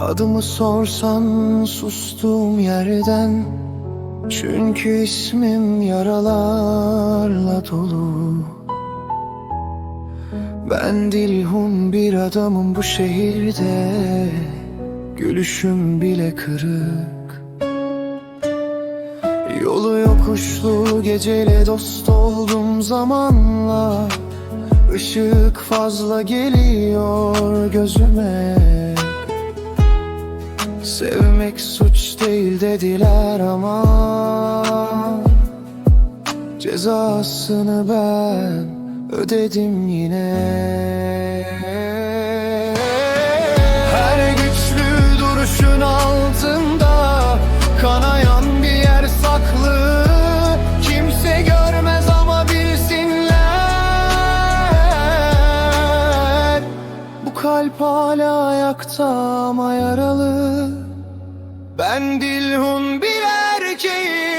Adımı sorsan sustuğum yerden Çünkü ismim yaralarla dolu. Ben dilhun bir adamım bu şehirde Gülüşüm bile kırık. Yolu yokuşlu geceyle dost oldum zamanla. Işık fazla geliyor gözüme Sevmek suç değil dediler ama Cezasını ben ödedim yine hala ayakta ama yaralı. Ben Dilhun bir erkeğim